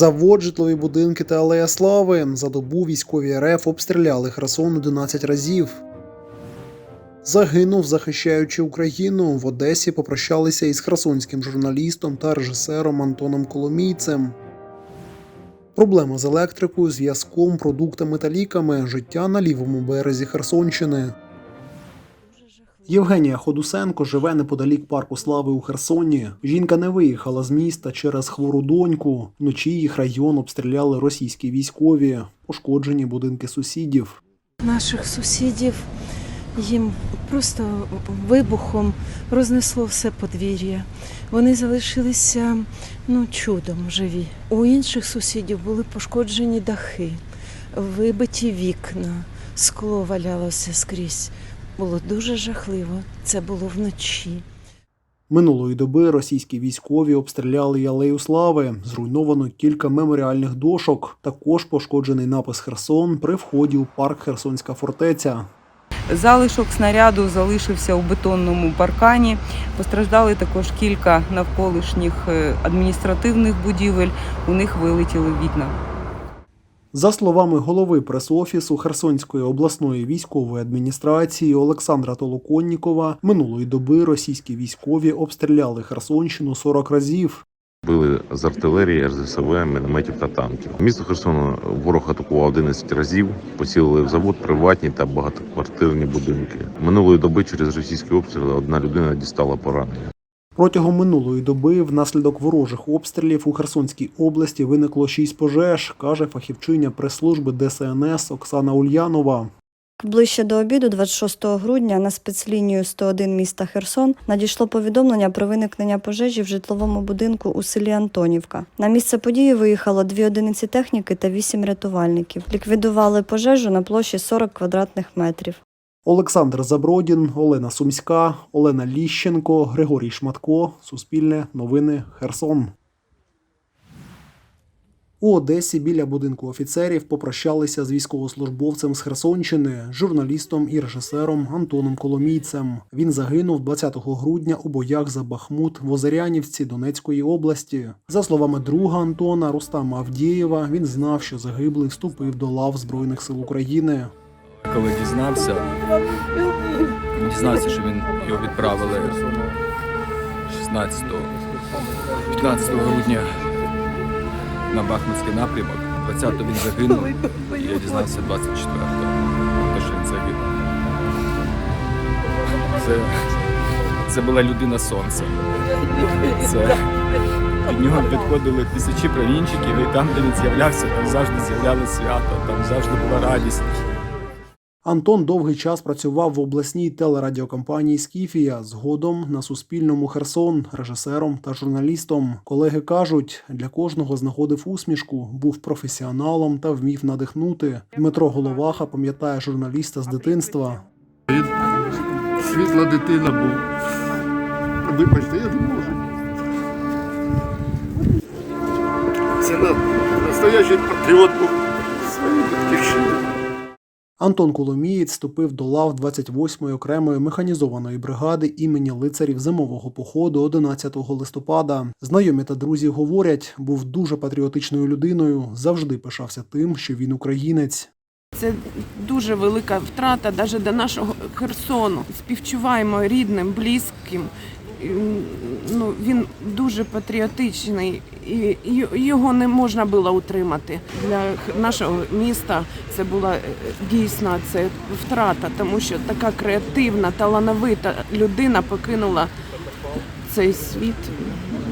Завод, житлові будинки та алея слави. За добу військові РФ обстріляли Херсон 11 разів. Загинув, захищаючи Україну. В Одесі попрощалися із херсонським журналістом та режисером Антоном Коломійцем. Проблема з електрикою, зв'язком, продуктами та ліками. Життя на лівому березі Херсонщини. Євгенія Ходусенко живе неподалік парку слави у Херсоні. Жінка не виїхала з міста через хвору доньку. Вночі їх район обстріляли російські військові, пошкоджені будинки сусідів. наших сусідів. Їм просто вибухом рознесло все подвір'я. Вони залишилися ну, чудом живі. У інших сусідів були пошкоджені дахи, вибиті вікна, скло валялося скрізь. Було дуже жахливо. Це було вночі. Минулої доби російські військові обстріляли й алею слави. Зруйновано кілька меморіальних дошок. Також пошкоджений напис Херсон при вході у парк Херсонська фортеця. Залишок снаряду залишився у бетонному паркані. Постраждали також кілька навколишніх е, адміністративних будівель. У них вилетіли вікна. За словами голови прес-офісу Херсонської обласної військової адміністрації Олександра Толоконнікова, минулої доби російські військові обстріляли Херсонщину 40 разів. Били з артилерії, РЗСВ, мінометів та танків. Місто Херсону ворог атакував 11 разів, поцілили в завод, приватні та багатоквартирні будинки. Минулої доби через російські обстріли одна людина дістала поранення. Протягом минулої доби внаслідок ворожих обстрілів у Херсонській області виникло шість пожеж, каже фахівчиня прес-служби ДСНС Оксана Ульянова. Ближче до обіду, 26 грудня, на спецлінію 101 міста Херсон надійшло повідомлення про виникнення пожежі в житловому будинку у селі Антонівка. На місце події виїхало дві одиниці техніки та вісім рятувальників. Ліквідували пожежу на площі 40 квадратних метрів. Олександр Забродін, Олена Сумська, Олена Ліщенко, Григорій Шматко. Суспільне новини Херсон. У Одесі біля будинку офіцерів попрощалися з військовослужбовцем з Херсонщини, журналістом і режисером Антоном Коломійцем. Він загинув 20 грудня у боях за Бахмут в Озерянівці Донецької області. За словами друга Антона Рустама Авдієва, він знав, що загиблий вступив до лав Збройних сил України. Коли дізнався, дізнався, що він його відправили 16 15 грудня на Бахмутський напрямок. 20-го він загинув, і я дізнався 24-го, те, що він загинув. Це, це була людина сонця. Це, від нього підходили тисячі промінчиків, і там, де він з'являвся, там завжди з'являлося свято, там завжди була радість. Антон довгий час працював в обласній телерадіокомпанії Скіфія, згодом на Суспільному Херсон, режисером та журналістом. Колеги кажуть, для кожного знаходив усмішку, був професіоналом та вмів надихнути. Дмитро Головаха пам'ятає журналіста з дитинства. Світла дитина був. Вибачте, я не можу. Це настоящий патріот був своєї батьківщини. Антон Коломієць вступив до лав 28-ї окремої механізованої бригади імені лицарів зимового походу 11 листопада. Знайомі та друзі говорять, був дуже патріотичною людиною, завжди пишався тим, що він українець. Це дуже велика втрата навіть до нашого Херсону. Співчуваємо рідним, близьким. Ну, він дуже патріотичний, і його не можна було утримати. Для нашого міста це була е, дійсно це втрата, тому що така креативна, талановита людина покинула цей світ.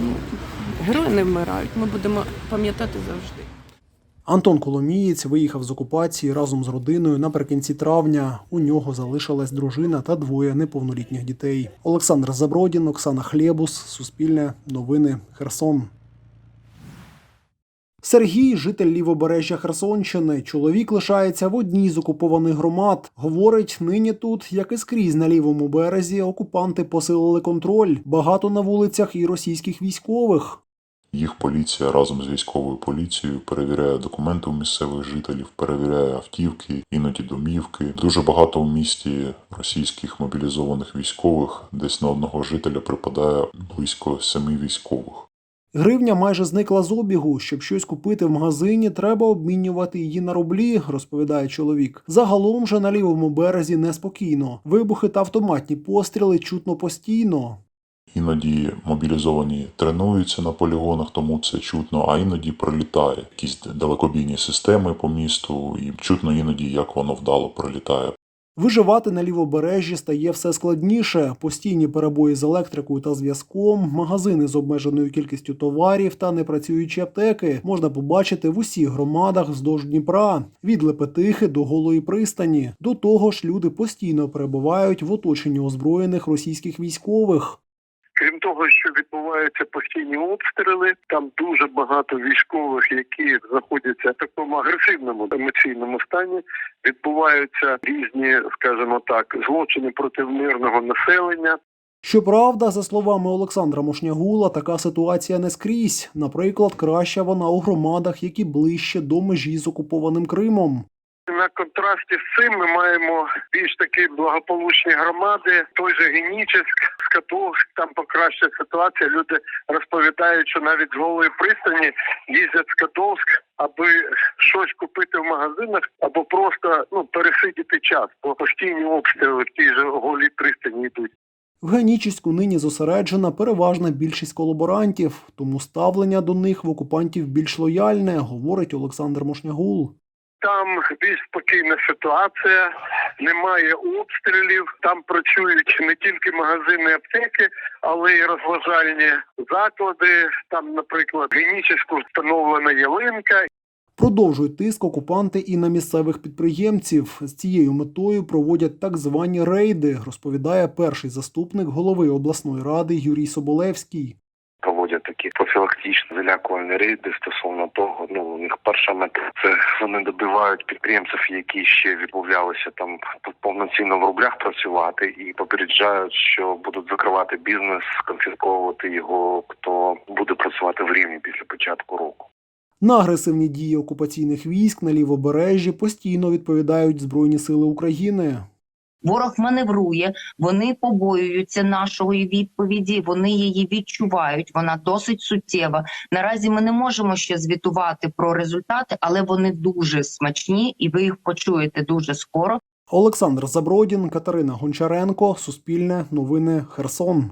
Ну, Герої не вмирають. Ми будемо пам'ятати завжди. Антон Коломієць виїхав з окупації разом з родиною наприкінці травня. У нього залишилась дружина та двоє неповнолітніх дітей. Олександр Забродін, Оксана Хлєбус, Суспільне, Новини, Херсон. Сергій, житель лівобережжя Херсонщини. Чоловік лишається в одній з окупованих громад. Говорить, нині тут, як і скрізь на лівому березі, окупанти посилили контроль. Багато на вулицях і російських військових. Їх поліція разом з військовою поліцією перевіряє документи у місцевих жителів, перевіряє автівки, іноді домівки. Дуже багато в місті російських мобілізованих військових. Десь на одного жителя припадає близько семи військових. Гривня майже зникла з обігу. Щоб щось купити в магазині, треба обмінювати її на рублі, розповідає чоловік. Загалом же на лівому березі неспокійно. Вибухи та автоматні постріли чутно постійно. Іноді мобілізовані тренуються на полігонах, тому це чутно, а іноді прилітає якісь далекобійні системи по місту, і чутно іноді, як воно вдало прилітає. Виживати на лівобережжі стає все складніше. Постійні перебої з електрикою та зв'язком, магазини з обмеженою кількістю товарів та непрацюючі аптеки можна побачити в усіх громадах вздовж Дніпра від Лепетихи до Голої пристані. До того ж, люди постійно перебувають в оточенні озброєних російських військових. Крім того, що відбуваються постійні обстріли, там дуже багато військових, які знаходяться в такому агресивному емоційному стані. Відбуваються різні, скажімо так, злочини проти мирного населення. Щоправда, за словами Олександра Мошнягула, така ситуація не скрізь. Наприклад, краща вона у громадах, які ближче до межі з окупованим Кримом. На контрасті з цим ми маємо більш такі благополучні громади, той же Генічеськ, Скадовськ, там покраща ситуація. Люди розповідають, що навіть з голої пристані їздять в Скадовськ, аби щось купити в магазинах, або просто ну пересидіти час, бо постійні обстріли в тій же голій пристані йдуть. В Генічеську нині зосереджена переважна більшість колаборантів, тому ставлення до них в окупантів більш лояльне, говорить Олександр Мошнягул. Там більш спокійна ситуація, немає обстрілів. Там працюють не тільки магазини, аптеки, але й розважальні заклади. Там, наприклад, Генічеську встановлена ялинка. Продовжують тиск окупанти і на місцевих підприємців. З цією метою проводять так звані рейди, розповідає перший заступник голови обласної ради Юрій Соболевський. Профілактичні залякувальні рейди стосовно того, ну у них перша мета це вони добивають підприємців, які ще відмовлялися там повноцінно в рублях працювати, і попереджають, що будуть закривати бізнес, конфісковувати його, хто буде працювати в рівні після початку року. На агресивні дії окупаційних військ на лівобережжі постійно відповідають Збройні сили України. Ворог маневрує, вони побоюються нашої відповіді, вони її відчувають. Вона досить суттєва. Наразі ми не можемо ще звітувати про результати, але вони дуже смачні, і ви їх почуєте дуже скоро. Олександр Забродін, Катерина Гончаренко, Суспільне, Новини, Херсон.